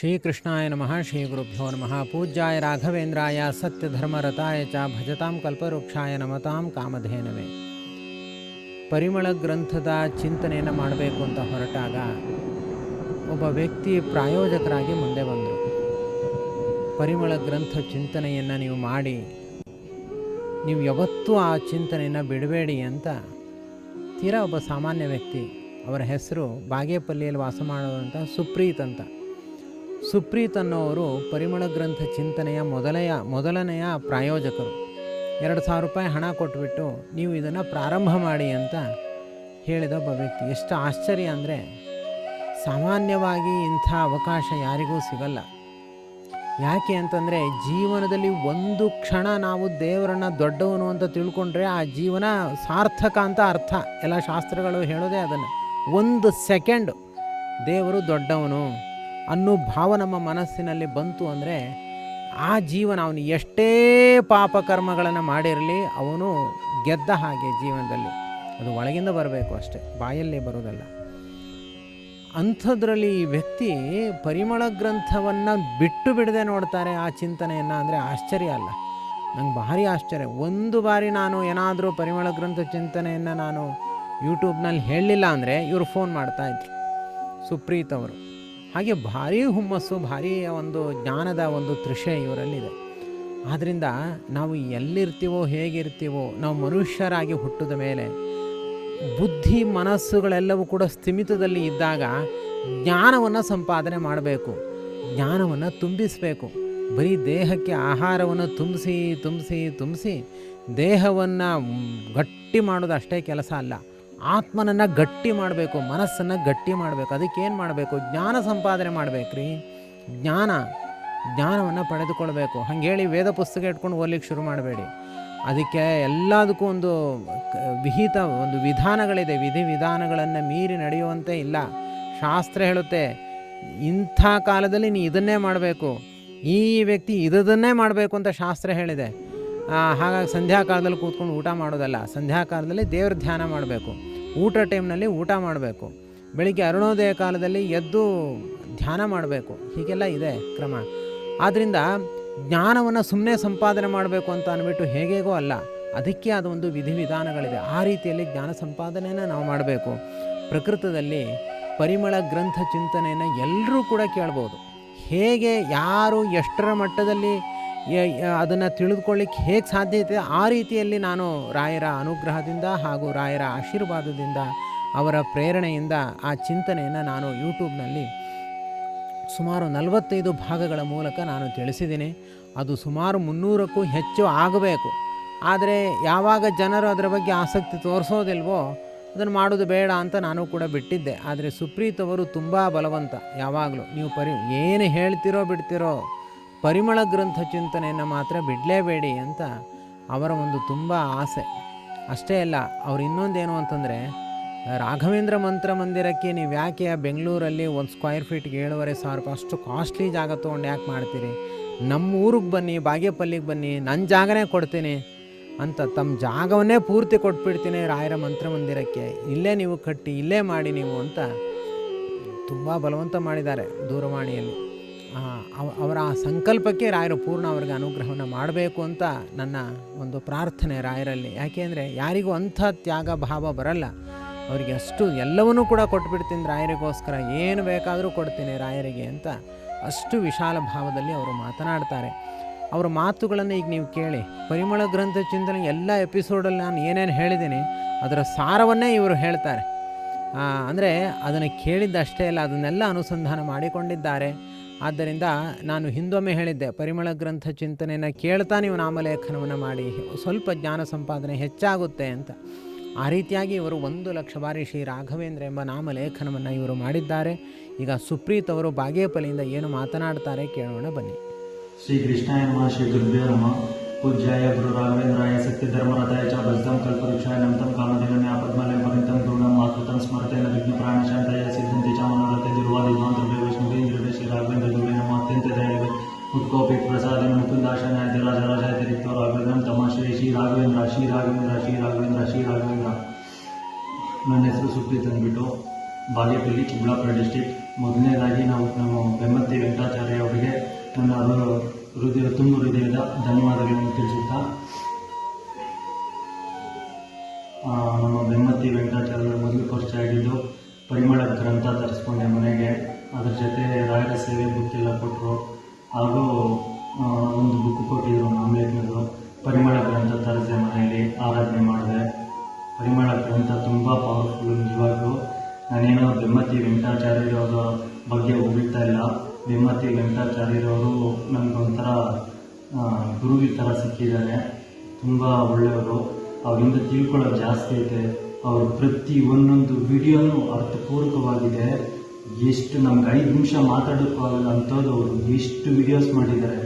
ಶ್ರೀಕೃಷ್ಣಾಯ ನಮಃ ಶ್ರೀ ಗುರುಭ್ಯೋ ನಮಃ. ಪೂಜ್ಯಾಯ ರಾಘವೇಂದ್ರಾಯ, ಸತ್ಯಧರ್ಮರತಾಯ ಚ ಭಜತಾಂ ಕಲ್ಪವೃಕ್ಷಾಯ ನಮತಾಂ ಕಾಮಧೇನವೇ. ಪರಿಮಳ ಗ್ರಂಥದ ಚಿಂತನೆಯನ್ನು ಮಾಡಬೇಕು ಅಂತ ಹೊರಟಾಗ ಒಬ್ಬ ವ್ಯಕ್ತಿ ಪ್ರಾಯೋಜಕರಾಗಿ ಮುಂದೆ ಬಂದರು. ಪರಿಮಳ ಗ್ರಂಥ ಚಿಂತನೆಯನ್ನು ನೀವು ಮಾಡಿ, ನೀವು ಯಾವತ್ತೂ ಆ ಚಿಂತನೆಯನ್ನು ಬಿಡಬೇಡಿ ಅಂತ ತೀರಾ ಒಬ್ಬ ಸಾಮಾನ್ಯ ವ್ಯಕ್ತಿ, ಅವರ ಹೆಸರು ಬಾಗೇಪಲ್ಲಿಯಲ್ಲಿ ವಾಸ ಮಾಡುವಂಥ ಸುಪ್ರೀತ್ ಅಂತ. ಸುಪ್ರೀತ್ ಅನ್ನೋರು ಪರಿಮಳ ಗ್ರಂಥ ಚಿಂತನೆಯ ಮೊದಲೆಯ, ಮೊದಲನೆಯ ಪ್ರಾಯೋಜಕರು. ಎರಡು ಸಾವಿರ ರೂಪಾಯಿ ಹಣ ಕೊಟ್ಬಿಟ್ಟು ನೀವು ಇದನ್ನು ಪ್ರಾರಂಭ ಮಾಡಿ ಅಂತ ಹೇಳಿದ ಒಬ್ಬ ವ್ಯಕ್ತಿ. ಎಷ್ಟು ಆಶ್ಚರ್ಯ ಅಂದರೆ, ಸಾಮಾನ್ಯವಾಗಿ ಇಂಥ ಅವಕಾಶ ಯಾರಿಗೂ ಸಿಗಲ್ಲ. ಯಾಕೆ ಅಂತಂದರೆ, ಜೀವನದಲ್ಲಿ ಒಂದು ಕ್ಷಣ ನಾವು ದೇವರನ್ನ ದೊಡ್ಡವನು ಅಂತ ತಿಳ್ಕೊಂಡ್ರೆ ಆ ಜೀವನ ಸಾರ್ಥಕ ಅಂತ ಅರ್ಥ. ಎಲ್ಲ ಶಾಸ್ತ್ರಗಳು ಹೇಳೋದೇ ಅದನ್ನು. ಒಂದು ಸೆಕೆಂಡ್ ದೇವರು ದೊಡ್ಡವನು. ಅನ್ನೋ ಭಾವ ನಮ್ಮ ಮನಸ್ಸಿನಲ್ಲಿ ಬಂತು ಅಂದರೆ ಆ ಜೀವನ ಅವನು ಎಷ್ಟೇ ಪಾಪಕರ್ಮಗಳನ್ನು ಮಾಡಿರಲಿ, ಅವನು ಗೆದ್ದ ಹಾಗೆ ಜೀವನದಲ್ಲಿ. ಅದು ಒಳಗಿಂದ ಬರಬೇಕು ಅಷ್ಟೇ, ಬಾಯಲ್ಲಿ ಬರೋದಲ್ಲ. ಅಂಥದ್ರಲ್ಲಿ ಈ ವ್ಯಕ್ತಿ ಪರಿಮಳ ಗ್ರಂಥವನ್ನು ಬಿಟ್ಟು ಬಿಡದೆ ನೋಡ್ತಾರೆ ಆ ಚಿಂತನೆಯನ್ನು ಅಂದರೆ ಆಶ್ಚರ್ಯ ಅಲ್ಲ. ನಂಗೆ ಭಾರಿ ಆಶ್ಚರ್ಯ. ಒಂದು ಬಾರಿ ನಾನು ಏನಾದರೂ ಪರಿಮಳ ಗ್ರಂಥ ಚಿಂತನೆಯನ್ನು ನಾನು ಯೂಟ್ಯೂಬ್ನಲ್ಲಿ ಹೇಳಲಿಲ್ಲ ಅಂದರೆ ಇವರು ಫೋನ್ ಮಾಡ್ತಾಯಿದ್ರು ಸುಪ್ರೀತ್ ಅವರು. ಹಾಗೆ ಭಾರೀ ಹುಮ್ಮಸ್ಸು, ಭಾರೀ ಒಂದು ಜ್ಞಾನದ ಒಂದು ತೃಷೆ ಇವರಲ್ಲಿದೆ. ಆದ್ದರಿಂದ ನಾವು ಎಲ್ಲಿರ್ತೀವೋ, ಹೇಗಿರ್ತೀವೋ, ನಾವು ಮನುಷ್ಯರಾಗಿ ಹುಟ್ಟಿದ ಮೇಲೆ ಬುದ್ಧಿ, ಮನಸ್ಸುಗಳೆಲ್ಲವೂ ಕೂಡ ಸ್ಥಿಮಿತದಲ್ಲಿ ಇದ್ದಾಗ ಜ್ಞಾನವನ್ನು ಸಂಪಾದನೆ ಮಾಡಬೇಕು, ಜ್ಞಾನವನ್ನು ತುಂಬಿಸಬೇಕು. ಬರೀ ದೇಹಕ್ಕೆ ಆಹಾರವನ್ನು ತುಂಬಿಸಿ ತುಂಬಿಸಿ ತುಂಬಿಸಿ ದೇಹವನ್ನು ಗಟ್ಟಿ ಮಾಡೋದು ಅಷ್ಟೇ ಕೆಲಸ ಅಲ್ಲ. ಆತ್ಮನನ್ನು ಗಟ್ಟಿ ಮಾಡಬೇಕು, ಮನಸ್ಸನ್ನು ಗಟ್ಟಿ ಮಾಡಬೇಕು. ಅದಕ್ಕೇನು ಮಾಡಬೇಕು? ಜ್ಞಾನ ಸಂಪಾದನೆ ಮಾಡಬೇಕ್ರಿ. ಜ್ಞಾನ, ಜ್ಞಾನವನ್ನು ಪಡೆದುಕೊಳ್ಬೇಕು. ಹೇಳಿ ವೇದ ಪುಸ್ತಕ ಇಟ್ಕೊಂಡು ಓದ್ಲಿಕ್ಕೆ ಶುರು ಮಾಡಬೇಡಿ. ಅದಕ್ಕೆ ಎಲ್ಲದಕ್ಕೂ ಒಂದು ವಿಹಿತ, ಒಂದು ವಿಧಾನಗಳಿದೆ. ವಿಧಿ ವಿಧಾನಗಳನ್ನು ಮೀರಿ ನಡೆಯುವಂತೆ ಇಲ್ಲ. ಶಾಸ್ತ್ರ ಹೇಳುತ್ತೆ, ಇಂಥ ಕಾಲದಲ್ಲಿ ನೀ ಇದನ್ನೇ ಮಾಡಬೇಕು. ಈ ವ್ಯಕ್ತಿ ಇದನ್ನೇ ಮಾಡಬೇಕು ಅಂತ ಶಾಸ್ತ್ರ ಹೇಳಿದೆ. ಹಾಗಾಗಿ ಸಂಧ್ಯಾ ಕಾಲದಲ್ಲಿ ಕೂತ್ಕೊಂಡು ಊಟ ಮಾಡೋದಲ್ಲ. ಸಂಧ್ಯಾ ಕಾಲದಲ್ಲಿ ದೇವ್ರ ಧ್ಯಾನ ಮಾಡಬೇಕು. ಊಟ ಟೈಮ್ನಲ್ಲಿ ಊಟ ಮಾಡಬೇಕು. ಬೆಳಿಗ್ಗೆ ಅರುಣೋದಯ ಕಾಲದಲ್ಲಿ ಎದ್ದು ಧ್ಯಾನ ಮಾಡಬೇಕು. ಹೀಗೆಲ್ಲ ಇದೆ ಕ್ರಮ. ಆದ್ದರಿಂದ ಜ್ಞಾನವನ್ನು ಸುಮ್ಮನೆ ಸಂಪಾದನೆ ಮಾಡಬೇಕು ಅಂತ ಅಂದ್ಬಿಟ್ಟು ಹೇಗೇಗೋ ಅಲ್ಲ, ಅದಕ್ಕೆ ಆದ ಒಂದು ವಿಧಿವಿಧಾನಗಳಿದೆ. ಆ ರೀತಿಯಲ್ಲಿ ಜ್ಞಾನ ಸಂಪಾದನೆಯನ್ನು ನಾವು ಮಾಡಬೇಕು. ಪ್ರಕೃತದಲ್ಲಿ ಪರಿಮಳ ಗ್ರಂಥ ಚಿಂತನೆಯನ್ನು ಎಲ್ಲರೂ ಕೂಡ ಕೇಳ್ಬೋದು. ಹೇಗೆ, ಯಾರು, ಎಷ್ಟರ ಮಟ್ಟದಲ್ಲಿ ಅದನ್ನು ತಿಳಿದುಕೊಳ್ಳಿಕ್ಕೆ ಹೇಗೆ ಸಾಧ್ಯತೆ ಆ ರೀತಿಯಲ್ಲಿ ನಾನು ರಾಯರ ಅನುಗ್ರಹದಿಂದ ಹಾಗೂ ರಾಯರ ಆಶೀರ್ವಾದದಿಂದ ಅವರ ಪ್ರೇರಣೆಯಿಂದ ಆ ಚಿಂತನೆಯನ್ನು ನಾನು ಯೂಟ್ಯೂಬ್ನಲ್ಲಿ ಸುಮಾರು ನಲವತ್ತೈದು ಭಾಗಗಳ ಮೂಲಕ ನಾನು ತಿಳಿಸಿದ್ದೀನಿ. ಅದು ಸುಮಾರು ಮುನ್ನೂರಕ್ಕೂ ಹೆಚ್ಚು ಆಗಬೇಕು. ಆದರೆ ಯಾವಾಗ ಜನರು ಅದರ ಬಗ್ಗೆ ಆಸಕ್ತಿ ತೋರಿಸೋದಿಲ್ವೋ ಅದನ್ನು ಮಾಡೋದು ಬೇಡ ಅಂತ ನಾನು ಕೂಡ ಬಿಟ್ಟಿದ್ದೆ. ಆದರೆ ಸುಪ್ರೀತ್ ಅವರು ತುಂಬ ಬಲವಂತ. ಯಾವಾಗಲೂ ನೀವು ಪರಿ ಏನು ಹೇಳ್ತಿರೋ ಬಿಡ್ತಿರೋ ಪರಿಮಳ ಗ್ರಂಥ ಚಿಂತನೆಯನ್ನು ಮಾತ್ರ ಬಿಡಲೇಬೇಡಿ ಅಂತ ಅವರ ಒಂದು ತುಂಬ ಆಸೆ. ಅಷ್ಟೇ ಅಲ್ಲ, ಅವ್ರು ಇನ್ನೊಂದೇನು ಅಂತಂದರೆ, ರಾಘವೇಂದ್ರ ಮಂತ್ರ ಮಂದಿರಕ್ಕೆ ನೀವು ಯಾಕೆ ಬೆಂಗಳೂರಲ್ಲಿ ಒಂದು ಸ್ಕ್ವೇರ್ ಫೀಟ್ಗೆ ಏಳುವರೆ ಸಾವಿರ ರೂಪಾಯಿ ಅಷ್ಟು ಕಾಸ್ಟ್ಲಿ ಜಾಗ ತೊಗೊಂಡು ಯಾಕೆ ಮಾಡ್ತೀರಿ? ನಮ್ಮ ಊರಿಗೆ ಬನ್ನಿ, ಬಾಗೇಪಲ್ಲಿಗೆ ಬನ್ನಿ ನನ್ನ ಜಾಗನೇ ಕೊಡ್ತೀನಿ ಅಂತ ತಮ್ಮ ಜಾಗವನ್ನೇ ಪೂರ್ತಿ ಕೊಟ್ಬಿಡ್ತೀನಿ ರಾಯರ ಮಂತ್ರ ಮಂದಿರಕ್ಕೆ. ಇಲ್ಲೇ ನೀವು ಕಟ್ಟಿ, ಇಲ್ಲೇ ಮಾಡಿ ನೀವು ಅಂತ ತುಂಬ ಬಲವಂತ ಮಾಡಿದ್ದಾರೆ ದೂರವಾಣಿಯಲ್ಲಿ. ಅವರ ಆ ಸಂಕಲ್ಪಕ್ಕೆ ರಾಯರು ಪೂರ್ಣ ಅವ್ರಿಗೆ ಅನುಗ್ರಹವನ್ನು ಮಾಡಬೇಕು ಅಂತ ನನ್ನ ಒಂದು ಪ್ರಾರ್ಥನೆ ರಾಯರಲ್ಲಿ. ಯಾಕೆಂದರೆ ಯಾರಿಗೂ ಅಂಥ ತ್ಯಾಗ ಭಾವ ಬರಲ್ಲ. ಅವರಿಗೆ ಅಷ್ಟು ಎಲ್ಲವನ್ನೂ ಕೂಡ ಕೊಟ್ಬಿಡ್ತೀನಿ ರಾಯರಿಗೋಸ್ಕರ. ಏನು ಬೇಕಾದರೂ ಕೊಡ್ತೀನಿ ರಾಯರಿಗೆ ಅಂತ ಅಷ್ಟು ವಿಶಾಲ ಭಾವದಲ್ಲಿ ಅವರು ಮಾತನಾಡ್ತಾರೆ. ಅವರ ಮಾತುಗಳನ್ನು ಈಗ ನೀವು ಕೇಳಿ. ಪರಿಮಳ ಗ್ರಂಥ ಚಿಂತನೆ ಎಲ್ಲ ಎಪಿಸೋಡಲ್ಲಿ ನಾನು ಏನೇನು ಹೇಳಿದ್ದೀನಿ, ಅದರ ಸಾರವನ್ನೇ ಇವರು ಹೇಳ್ತಾರೆ. ಅಂದರೆ ಅದನ್ನು ಕೇಳಿದ್ದಷ್ಟೇ ಅಲ್ಲ, ಅದನ್ನೆಲ್ಲ ಅನುಸಂಧಾನ ಮಾಡಿಕೊಂಡಿದ್ದಾರೆ. ಆದ್ದರಿಂದ ನಾನು ಹಿಂದೊಮ್ಮೆ ಹೇಳಿದ್ದೆ, ಪರಿಮಳ ಗ್ರಂಥ ಚಿಂತನೆಯನ್ನು ಕೇಳ್ತಾ ನೀವು ನಾಮಲೇಖನವನ್ನು ಮಾಡಿ, ಸ್ವಲ್ಪ ಜ್ಞಾನ ಸಂಪಾದನೆ ಹೆಚ್ಚಾಗುತ್ತೆ ಅಂತ. ಆ ರೀತಿಯಾಗಿ ಇವರು ಒಂದು ಲಕ್ಷ ಬಾರಿ ಶ್ರೀ ರಾಘವೇಂದ್ರ ಎಂಬ ನಾಮಲೇಖನವನ್ನು ಇವರು ಮಾಡಿದ್ದಾರೆ. ಈಗ ಸುಪ್ರೀತ್ ಅವರು ಬಾಗೇಪಲ್ಲಿಯಿಂದ ಏನು ಮಾತನಾಡ್ತಾರೆ ಕೇಳೋಣ ಬನ್ನಿ. ಶ್ರೀ ಕೃಷ್ಣ ಎನ್ಮ ಶ್ರೀ ದುರ್ಭ್ಯೋ ಪೂಜ್ಯಾಯ ಗುರು ರಾಘವೇಂದ್ರಾಯ ಸತ್ಯ ಧರ್ಮರಥಾಯ ಚ ಬಸ್ದಂ ಕಲ್ಪವೃಕ್ಷಾಯ ನಮತಂ ಕಾಮಧೇನಮೆ ಆಪದ್ಮಲಯ ಪರಿತಂ ಗುರುಣಂ ಮಾತೃತಂ ಸ್ಮರ್ತೇನ ವಿಘ್ನ ಪ್ರಾಣಶಾಂತಾಯ ಸಿದ್ಧಂತಿ ಚ ಮನೋರಥೆ ದುರ್ವಾದಿ ಉತ್ಕೋಪಿ ಪ್ರಸಾದ ಮುಕುಂದಾಶನ ಜಲಜಲಜಯ ತಿರಿಕ್ತೋ ರಾಘವೇಂದ್ರ ತಮ್ಮ ಶ್ರೀ ಶ್ರೀ ರಾಘವೇಂದ್ರ ಶ್ರೀ ರಾಘವೇಂದ್ರ ಶ್ರೀ ರಾಘವೇಂದ್ರ ಶ್ರೀ ರಾಘವೇಂದ್ರ. ನನ್ನ ಹೆಸರು ಸುಪ್ರೀತ್ ಅಂದ್ಬಿಟ್ಟು ಬಾಗೇಪಲ್ಲಿ ಚಿಕ್ಕಬಳ್ಳಾಪುರ ಡಿಸ್ಟಿಕ್ ಮೊದಲನೇದಾಗಿ ನಾವು ನಮ್ಮ ಬೆಮ್ಮತ್ತಿ ವೆಂಕಟಾಚಾರ್ಯ ಅವರಿಗೆ ನನ್ನ ಹೃದಯ ತುಂಬ ಹೃದಯದ ಧನ್ಯವಾದಗಳನ್ನು ತಿಳಿಸುತ್ತಾ ನಮ್ಮ ಬೆಮ್ಮತ್ತಿ ವೆಂಕಟಾಚಾರ್ಯ ಮೊದಲು ಖರ್ಚು ಆಗಿದ್ದು ಪರಿಮಳ ಗ್ರಂಥ ತರಿಸ್ಕೊಂಡೆ ಮನೆಗೆ. ಅದರ ಜೊತೆ ರಾಯರ ಸೇವೆ ಬುಕ್ ಕೊಟ್ಟರು. ಹಾಗೂ ಒಂದು ಬುಕ್ ಕೊಟ್ಟಿದ್ದರು ನಾಮಲೇಖನಗಳು ಪರಿಮಳ ಗ್ರಂಥ ತರಿಸಿದೆ ಮನೆಯಲ್ಲಿ ಆರಾಧನೆ ಮಾಡಿದೆ. ಪರಿಮಳ ಗ್ರಂಥ ತುಂಬ ಪವರ್ಫುಲ್ ನಿಜವಾಗ್ಲೂ. ನಾನೇನೋ ಬೆಮ್ಮತಿ ವೆಂಕಟಾಚಾರ್ಯರವರ ಬಗ್ಗೆ ಹೋಗ್ತಾ ಇಲ್ಲ. ಬೆಮ್ಮತಿ ವೆಂಕಟಾಚಾರ್ಯರವರು ನನಗೊಂಥರ ಗುರುವಿ ಥರ ಸಿಕ್ಕಿದ್ದಾರೆ. ತುಂಬ ಒಳ್ಳೆಯವರು. ಅವರಿಂದ ತಿಳ್ಕೊಳ್ಳೋದು ಜಾಸ್ತಿ ಐತೆ. ಅವರು ಪ್ರತಿ ಒಂದೊಂದು ವಿಡಿಯೋನು ಅರ್ಥಪೂರ್ವಕವಾಗಿದೆ. ಎಷ್ಟು ನಮ್ಗೆ ಐದು ನಿಮಿಷ ಮಾತಾಡೋಕ್ಕೂ ಆಗಲ್ಲ ಅಂಥದ್ದು ಅವರು ಎಷ್ಟು ವಿಡಿಯೋಸ್ ಮಾಡಿದ್ದಾರೆ,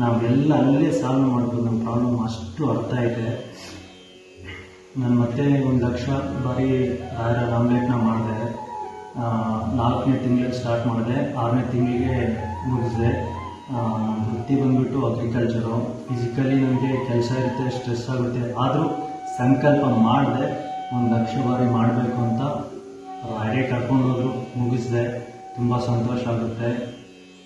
ನಾವೆಲ್ಲ ಅಲ್ಲೇ ಸಾಲ್ವ್ ಮಾಡ್ಬೋದು, ನಮ್ಮ ಪ್ರಾಬ್ಲಮ್ ಅಷ್ಟು ಅರ್ಥ ಇದೆ. ನಾನು ಮತ್ತೆ ಒಂದು ಲಕ್ಷ ಬಾರಿ ರಾಯರ ಆಮ್ಲೆಟ್ನ ಮಾಡಿದೆ. ನಾಲ್ಕನೇ ತಿಂಗಳಿಗೆ ಸ್ಟಾರ್ಟ್ ಮಾಡಿದೆ. ಆರನೇ ತಿಂಗಳಿಗೆ ಮುಗಿಸಿದೆ. ವೃತ್ತಿ ಬಂದ್ಬಿಟ್ಟು ಅಗ್ರಿಕಲ್ಚರು ಫಿಸಿಕಲಿ ನನಗೆ ಕೆಲಸ ಇರುತ್ತೆ ಸ್ಟ್ರೆಸ್ ಆಗುತ್ತೆ. ಆದರೂ ಸಂಕಲ್ಪ ಮಾಡಿದೆ. ಒಂದು ಲಕ್ಷ ಬಾರಿ ಮಾಡಬೇಕು ಅಂತ. ರಾಯರೇ ಕರ್ಕೊಂಡು ಹೋದ್ರು, ಮುಗಿಸಿದೆ. ತುಂಬ ಸಂತೋಷ ಆಗುತ್ತೆ.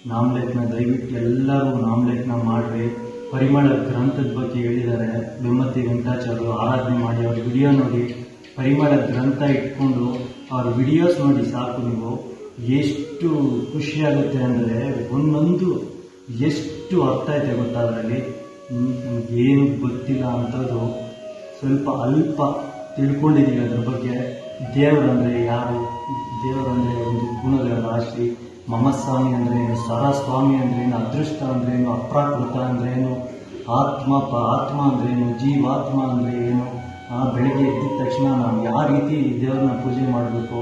ನಾಮ್ಲೆಟ್ನ ದಯವಿಟ್ಟು ಎಲ್ಲರೂ ನಾಮ್ಲೆಟ್ನ ಮಾಡಿರಿ. ಪರಿಮಳ ಗ್ರಂಥದ ಬಗ್ಗೆ ಹೇಳಿದ್ದಾರೆ. ಬೆಮ್ಮತ್ತಿ ವೆಂಕಟಾಚಾರ್ಯರು ಆರಾಧನೆ ಮಾಡಿ ಅವ್ರ ವಿಡಿಯೋ ನೋಡಿ. ಪರಿಮಳ ಗ್ರಂಥ ಇಟ್ಕೊಂಡು ಅವ್ರ ವಿಡಿಯೋಸ್ ನೋಡಿ ಸಾಕು ನೀವು. ಎಷ್ಟು ಖುಷಿಯಾಗುತ್ತೆ ಅಂದರೆ ಒಂದೊಂದು ಎಷ್ಟು ಅರ್ಥ ಇದೆ ಗೊತ್ತಾ ಅದರಲ್ಲಿ? ಏನು ಗೊತ್ತಿಲ್ಲ ಅಂಥದ್ದು ಸ್ವಲ್ಪ ಅಲ್ಪ ತಿಳ್ಕೊಂಡಿದ್ದೀವಿ ಅದ್ರ ಬಗ್ಗೆ. ದೇವರಂದರೆ ಯಾರು? ದೇವರಂದರೆ ಒಂದು ಗುಣಗಳ ರಾಶಿ ಮಮಸ್ವಾಮಿ ಅಂದ್ರೆ ಏನು? ಸರಸ್ವಾಮಿ ಅಂದ್ರೆ ಏನು? ಅದೃಷ್ಟ ಅಂದ್ರೆ ಏನು? ಅಪ್ರಾಕೃತ ಅಂದ್ರೆ ಏನು? ಆತ್ಮ, ಪ, ಆತ್ಮ ಅಂದ್ರೆ ಏನು? ಜೀವಾತ್ಮ ಅಂದರೆ ಏನು? ಆ ಬೆಳಿಗ್ಗೆ ಎದ್ದಿದ ತಕ್ಷಣ ನಾವು ಯಾವ ರೀತಿ ದೇವರನ್ನ ಪೂಜೆ ಮಾಡಬೇಕು?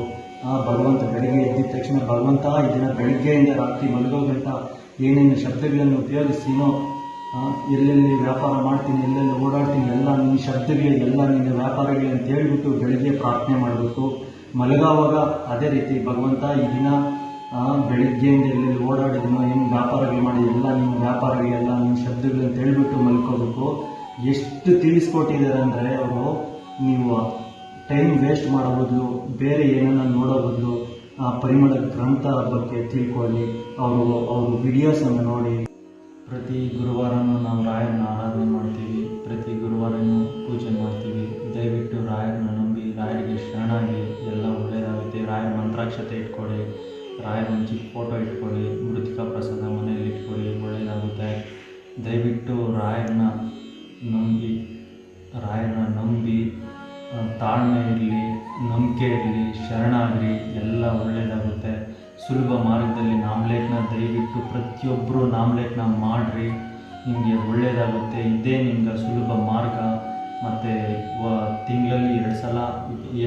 ಆ ಭಗವಂತ ಬೆಳಿಗ್ಗೆ ಎದ್ದಿದ ತಕ್ಷಣ ಭಗವಂತ ಇದನ್ನ ಬೆಳಗ್ಗೆಯಿಂದ ರಾತ್ರಿ ಮಲಗೋ ಏನೇನು ಶಬ್ದಗಳನ್ನು ಉಪಯೋಗಿಸ್ತೀನೋ ಎಲ್ಲೆಲ್ಲಿ ವ್ಯಾಪಾರ ಮಾಡ್ತೀನಿ, ಎಲ್ಲೆಲ್ಲಿ ಓಡಾಡ್ತೀನಿ, ಎಲ್ಲ ನಿನ್ನ ಶಬ್ದಗಳಿಗೆ ಎಲ್ಲ ನಿನ್ನ ವ್ಯಾಪಾರಗಳಿಗೆ ಅಂತ ಹೇಳಿಬಿಟ್ಟು ಬೆಳಿಗ್ಗೆ ಪ್ರಾರ್ಥನೆ ಮಾಡಬೇಕು ಮಲಗಾವಾಗ ಅದೇ ರೀತಿ ಭಗವಂತ ಈ ದಿನ ಬೆಳಿಗ್ಗೆಯಿಂದ ಎಲ್ಲೆಲ್ಲಿ ಓಡಾಡಿದನೋ, ಏನು ವ್ಯಾಪಾರಗಳು ಮಾಡಿ, ಎಲ್ಲ ನಿಮ್ಮ ವ್ಯಾಪಾರಗಳೆಲ್ಲ ನಿಮ್ಮ ಶಬ್ದಗಳು ಅಂತ ಹೇಳಿಬಿಟ್ಟು ಮಲ್ಕೋಬೇಕು. ಎಷ್ಟು ತಿಳಿಸ್ಕೊಟ್ಟಿದ್ದಾರೆ ಅಂದರೆ ಅವರು, ನೀವು ಟೈಮ್ ವೇಸ್ಟ್ ಮಾಡೋ ಬೇರೆ ಏನನ್ನ ನೋಡೋ ಬದಲು, ಆ ಪರಿಮಳ ಗ್ರಂಥ ಬಗ್ಗೆ ತಿಳ್ಕೊಳ್ಳಿ. ಅವರು ಅವರು ವಿಡಿಯೋಸನ್ನು ನೋಡಿ. ಪ್ರತಿ ಗುರುವಾರನೂ ನಾವು ರಾಯರನ್ನ ಆರಾಧನೆ ಮಾಡ್ತೀವಿ, ಪ್ರತಿ ಗುರುವಾರನೂ ಪೂಜೆ ಮಾಡ್ತೀವಿ. ದಯವಿಟ್ಟು ರಾಯರನ್ನ ನಂಬಿ, ರಾಯರಿಗೆ ಶರಣಾಗಿ ಎಲ್ಲ ಒಳ್ಳೆಯದಾಗುತ್ತೆ ರಾಯರ ಮಂತ್ರಾಕ್ಷತೆ ಇಟ್ಕೊಳ್ಳಿ, ರಾಯರ ಒಂದು ಚಿಕ್ಕ ಫೋಟೋ ಇಟ್ಕೊಳ್ಳಿ, ಮೃತಿಕಾ ಪ್ರಸಾದ ಮನೆಯಲ್ಲಿ ಇಟ್ಕೊಳ್ಳಿ ಒಳ್ಳೆಯದಾಗುತ್ತೆ ದಯವಿಟ್ಟು ರಾಯರನ್ನ ನಂಬಿ ರಾಯರನ್ನ ನಂಬಿ ತಾಳ್ಮೆ ಇರಲಿ ನಂಬಿಕೆ ಇರಲಿ ಶರಣಾಗಲಿ ಎಲ್ಲ ಒಳ್ಳೆಯದಾಗುತ್ತೆ ಸುಲಭ ಮಾರ್ಗದಲ್ಲಿ ನಾಮ್ಲೇಟ್ನ ದಯವಿಟ್ಟು ಪ್ರತಿಯೊಬ್ಬರು ನಾಮ್ಲೇಟ್ನ ಮಾಡಿರಿ. ನಿಮಗೆ ಒಳ್ಳೆಯದಾಗುತ್ತೆ ಇದೇ ನಿಮ್ಗೆ ಸುಲಭ ಮಾರ್ಗ. ಮತ್ತು ತಿಂಗಳಲ್ಲಿ ಎರಡು ಸಲ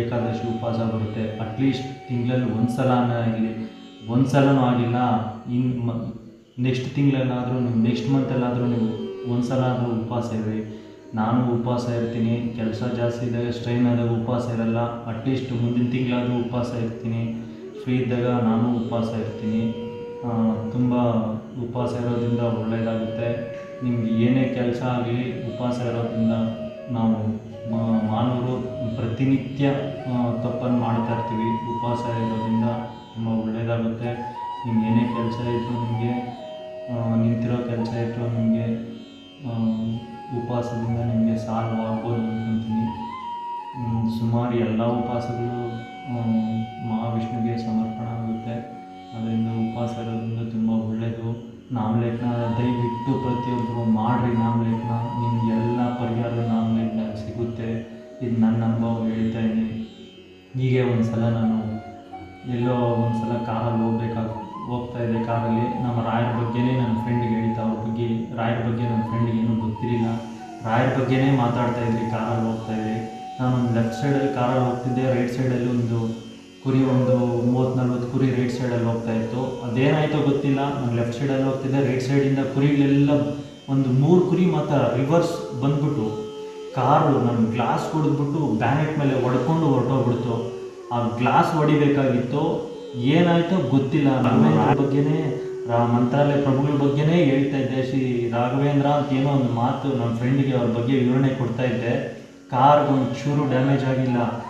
ಏಕಾದಶಿ ಉಪವಾಸ ಬರುತ್ತೆ. ಅಟ್ಲೀಸ್ಟ್ ತಿಂಗಳಲ್ಲಿ ಒಂದು ಸಲ ಇಲ್ಲಿ ಒಂದು ಸಲನೂ ಆಗಿಲ್ಲ. ಇನ್ನು ನೆಕ್ಸ್ಟ್ ತಿಂಗಳಲ್ಲಾದರೂ ನೀವು ನೆಕ್ಸ್ಟ್ ಮಂತಲ್ಲಾದರೂ ನೀವು ಒಂದು ಸಲ ಆದರೂ ಉಪವಾಸ ಇರಿ ನಾನು ಉಪವಾಸ ಇರ್ತೀನಿ. ಕೆಲಸ ಜಾಸ್ತಿ ಇದ್ದಾಗ ಸ್ಟ್ರೈನ್ ಆದಾಗ ಉಪವಾಸ ಇರಲ್ಲ. ಅಟ್ಲೀಸ್ಟ್ ಮುಂದಿನ ತಿಂಗಳಾದರೂ ಉಪವಾಸ ಇರ್ತೀನಿ. ಫ್ರೀ ಇದ್ದಾಗ ನಾನು ಉಪವಾಸ ಇರ್ತೀನಿ. ತುಂಬ ಉಪವಾಸ ಇರೋದ್ರಿಂದ ಒಳ್ಳೆಯದಾಗುತ್ತೆ ನಿಮ್ಗೆ ಏನೇ ಕೆಲಸ ಆಗಲಿ ಉಪವಾಸ ಇರೋದ್ರಿಂದ ನಾವು ಮಾನವರು ಪ್ರತಿನಿತ್ಯ ತಪ್ಪನ್ನು ಮಾಡ್ತಾ ಇರ್ತೀವಿ. ಉಪವಾಸ ಇರೋದ್ರಿಂದ ತುಂಬ ಒಳ್ಳೆಯದಾಗುತ್ತೆ ನಿಮ್ಗೆ ಏನೇ ಕೆಲಸ ಇದ್ದರೂ ನಿಮಗೆ ನಿಂತಿರೋ ಕೆಲಸ ಇದ್ದರೂ ನಿಮಗೆ ಉಪವಾಸದಿಂದ ನಿಮಗೆ ಸಾಲ್ವ್ ಆಗ್ಬೋದು ಹ್ಮ್, ಸುಮಾರು ಎಲ್ಲ ಉಪವಾಸಗಳು ಮಹಾವಿಷ್ಣುವಿಗೆ ಸಮರ್ಪಣೆ ಆಗುತ್ತೆ. ಅದರಿಂದ ಉಪವಾಸ ಇರೋದ್ರಿಂದ ತುಂಬ ಒಳ್ಳೆಯದು ನಾಮಲೇಖನ ದಯವಿಟ್ಟು ಪ್ರತಿಯೊಬ್ಬರು ಮಾಡಿರಿ ನಾಮಲೇಖನ. ನಿಮ್ಗೆ ಎಲ್ಲ ಪರಿಹಾರ ನಾಮಲೇಖನ ಸಿಗುತ್ತೆ. ಇದು ನನ್ನ ಅನುಭವ ಹೇಳ್ತಾ ಇದ್ದೀನಿ. ಹೀಗೆ ಒಂದು ಸಲ ನಾನು ಎಲ್ಲೋ ಒಂದು ಸಲ ಕಾರಲ್ಲಿ ಹೋಗ್ಬೇಕಾಗ, ಹೋಗ್ತಾ ಇದ್ದೆ ಕಾರಲ್ಲಿ. ನಮ್ಮ ರಾಯರ ಬಗ್ಗೆನೇ ನನ್ನ ಫ್ರೆಂಡ್ಗೆ ಹೇಳ್ತಾ, ಅವ್ರ ಬಗ್ಗೆ, ರಾಯರ ಬಗ್ಗೆ ನನ್ನ ಫ್ರೆಂಡ್ಗೆ ಏನೂ ಗೊತ್ತಿರಲಿಲ್ಲ. ರಾಯರ ಬಗ್ಗೆನೇ ಮಾತಾಡ್ತಾ ಇದ್ವಿ ಕಾರಲ್ಲಿ ಹೋಗ್ತಾ ಇದ್ವಿ ನಾನು ಲೆಫ್ಟ್ ಸೈಡಲ್ಲಿ ಕಾರಲ್ಲಿ ಹೋಗ್ತಿದ್ದೆ. ರೈಟ್ ಸೈಡಲ್ಲಿ ಒಂದು ಕುರಿ ಒಂದು ಮೂವತ್ತು, ನಲ್ವತ್ತು ಕುರಿ ರೈಟ್ ಸೈಡಲ್ಲಿ ಹೋಗ್ತಾ ಇತ್ತು. ಅದೇನಾಯ್ತೋ ಗೊತ್ತಿಲ್ಲ. ನಾನು ಲೆಫ್ಟ್ ಸೈಡಲ್ಲಿ ಹೋಗ್ತಿದ್ದೆ. ರೈಟ್ ಸೈಡಿಂದ ಕುರಿಗಳೆಲ್ಲ ಒಂದು ಮೂರು ಕುರಿ ಮಾತ್ರ ರಿವರ್ಸ್ ಬಂದ್ಬಿಟ್ಟು ಕಾರು ನನ್ನ ಗ್ಲಾಸ್ ಕುಡಿದ್ಬಿಟ್ಟು ಬ್ಯಾನೆಟ್ ಮೇಲೆ ಹೊಡ್ಕೊಂಡು ಹೊರಟೋಗ್ಬಿಡ್ತು. ಆ ಗ್ಲಾಸ್ ಹೊಡಿಬೇಕಾಗಿತ್ತು. ಏನಾಯ್ತೋ ಗೊತ್ತಿಲ್ಲ. ನನ್ನ ಬಗ್ಗೆನೇ, ರಾ- ಮಂತ್ರಾಲಯ ಪ್ರಭುಗಳ ಬಗ್ಗೆನೇ ಹೇಳ್ತಾ ಇದ್ದೆ. ಶ್ರೀ ರಾಘವೇಂದ್ರ ಅಂತ ಏನೋ ಒಂದು ಮಾತು ನನ್ನ ಫ್ರೆಂಡಿಗೆ ಅವ್ರ ಬಗ್ಗೆ ವಿವರಣೆ ಕೊಡ್ತಾ ಇದ್ದೆ. ಕಾರ್ಗೆ ಒಂದು ಚೂರು ಡ್ಯಾಮೇಜ್ ಆಗಿಲ್ಲ.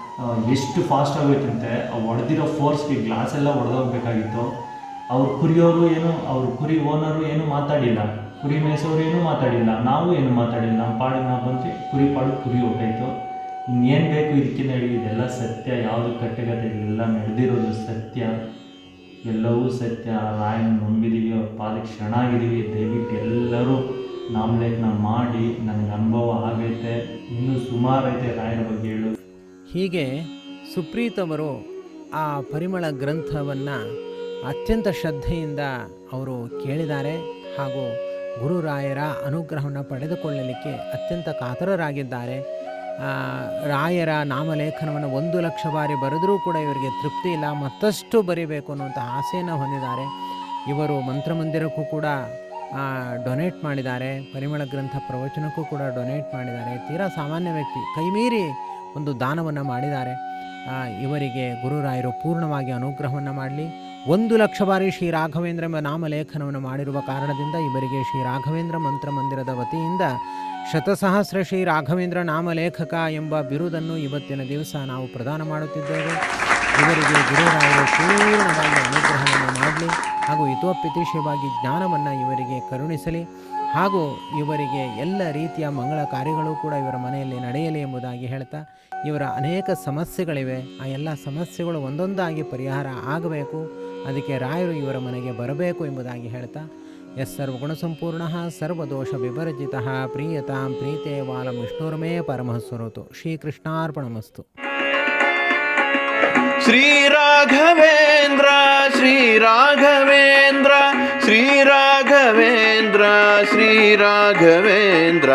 ಎಷ್ಟು ಫಾಸ್ಟ್ ಆಗೋಯ್ತಂತೆ ಆ ಹೊಡೆದಿರೋ ಫೋರ್ಸ್ಗೆ ಗ್ಲಾಸ್ ಎಲ್ಲ ಹೊಡೆದೋಗ್ಬೇಕಾಗಿತ್ತು ಅವ್ರ ಕುರಿಯವರು ಏನು, ಅವ್ರ ಕುರಿ ಓನರು ಏನು ಮಾತಾಡಿಲ್ಲ. ಕುರಿ ಮೇಯಿಸೋರು ಏನು ಮಾತಾಡಿಲ್ಲ. ನಾವು ಏನು ಮಾತಾಡಿಲ್ಲ. ನಮ್ಮ ಪಾಡಿಗೆ ನಾವು ಬಂದ್ವಿ, ಕುರಿ ಪಾಡು ಕುರಿ ಹೊಟ್ಟಾಯ್ತು ಇನ್ನೇನು ಬೇಕು ಇದಕ್ಕಿಂತ ಹೇಳಿ ಇದೆಲ್ಲ ಸತ್ಯ. ಯಾವುದು ಕಟ್ಟೆಗತ್ತೆ ಇದೆಲ್ಲ ನಡೆದಿರೋದು ಸತ್ಯ. ಎಲ್ಲವೂ ಸತ್ಯ. ರಾಯನ ನಂಬಿದೀವಿ, ಅವ್ರ ಪಾದಕ್ಕೆ ಶರಣಾಗಿದ್ದೀವಿ ದಯವಿಟ್ಟು ಎಲ್ಲರೂ ನಾಮಲೇಖನ ಮಾಡಿ. ನನಗೆ ಅನುಭವ ಆಗೈತೆ. ಇನ್ನೂ ಸುಮಾರು ರಾಯನ ಬಗ್ಗೆ ಹೇಳು ಹೀಗೆ ಸುಪ್ರೀತವರು ಆ ಪರಿಮಳ ಗ್ರಂಥವನ್ನು ಅತ್ಯಂತ ಶ್ರದ್ಧೆಯಿಂದ ಅವರು ಕೇಳಿದ್ದಾರೆ ಹಾಗೂ ಗುರುರಾಯರ ಅನುಗ್ರಹವನ್ನು ಪಡೆದುಕೊಳ್ಳಲಿಕ್ಕೆ ಅತ್ಯಂತ ಕಾತರರಾಗಿದ್ದಾರೆ. ರಾಯರ ನಾಮಲೇಖನವನ್ನು ಒಂದು ಲಕ್ಷ ಬಾರಿ ಬರೆದರೂ ಕೂಡ ಇವರಿಗೆ ತೃಪ್ತಿ ಇಲ್ಲ, ಮತ್ತಷ್ಟು ಬರೀಬೇಕು ಅನ್ನುವಂಥ ಆಸೆಯನ್ನು ಹೊಂದಿದ್ದಾರೆ. ಇವರು ಮಂತ್ರಮಂದಿರಕ್ಕೂ ಕೂಡ ಡೊನೇಟ್ ಮಾಡಿದ್ದಾರೆ, ಪರಿಮಳ ಗ್ರಂಥ ಪ್ರವಚನಕ್ಕೂ ಕೂಡ ಡೊನೇಟ್ ಮಾಡಿದ್ದಾರೆ. ತೀರಾ ಸಾಮಾನ್ಯ ವ್ಯಕ್ತಿ. ಕೈಮೀರಿ ಒಂದು ದಾನವನ್ನು ಮಾಡಿದ್ದಾರೆ. ಇವರಿಗೆ ಗುರುರಾಯರು ಪೂರ್ಣವಾಗಿ ಅನುಗ್ರಹವನ್ನು ಮಾಡಲಿ. ಒಂದು ಲಕ್ಷ ಬಾರಿ ಶ್ರೀ ರಾಘವೇಂದ್ರ ಎಂಬ ನಾಮಲೇಖನವನ್ನು ಮಾಡಿರುವ ಕಾರಣದಿಂದ ಇವರಿಗೆ ಶ್ರೀ ರಾಘವೇಂದ್ರ ಮಂತ್ರ ಮಂದಿರದ ವತಿಯಿಂದ ಶತಸಹಸ್ರ ಶ್ರೀ ರಾಘವೇಂದ್ರ ನಾಮಲೇಖಕ ಎಂಬ ಬಿರುದನ್ನು ಇವತ್ತಿನ ದಿವಸ ನಾವು ಪ್ರದಾನ ಮಾಡುತ್ತಿದ್ದೇವೆ. ಇವರಿಗೆ ಗುರುರಾಯರು ಪೂರ್ಣವಾಗಿ ಅನುಗ್ರಹವನ್ನು ಮಾಡಲಿ ಹಾಗೂ ಹಿತೋಪಿತಿಶಯವಾಗಿ ಜ್ಞಾನವನ್ನು ಇವರಿಗೆ ಕರುಣಿಸಲಿ. ಹಾಗೂ ಇವರಿಗೆ ಎಲ್ಲ ರೀತಿಯ ಮಂಗಳ ಕಾರ್ಯಗಳು ಕೂಡ ಇವರ ಮನೆಯಲ್ಲಿ ನಡೆಯಲಿ ಎಂಬುದಾಗಿ ಹೇಳ್ತಾ, ಇವರ ಅನೇಕ ಸಮಸ್ಯೆಗಳಿವೆ. ಆ ಎಲ್ಲ ಸಮಸ್ಯೆಗಳು ಒಂದೊಂದಾಗಿ ಪರಿಹಾರ ಆಗಬೇಕು. ಅದಕ್ಕೆ ರಾಯರು ಇವರ ಮನೆಗೆ ಬರಬೇಕು ಎಂಬುದಾಗಿ ಹೇಳ್ತಾ ಎಸ್ ಸರ್ವಗುಣ ಸಂಪೂರ್ಣ ಸರ್ವದೋಷ ವಿವರ್ಜಿತ ಪ್ರೀಯತಾಂ ಪ್ರೀತೆ ವಾಲಂ ವಿಷ್ಣುರ್ಮೇ ಪರಮಃ ಸ್ವರೋತು. ಶ್ರೀಕೃಷ್ಣಾರ್ಪಣಮಸ್ತು. ಶ್ರೀ ರಾಘವೇಂದ್ರ ಶ್ರೀ ರಾಘವೇಂದ್ರ ಶ್ರೀ ರಾಘವೇಂದ್ರ ಶ್ರೀ ರಾಘವೇಂದ್ರ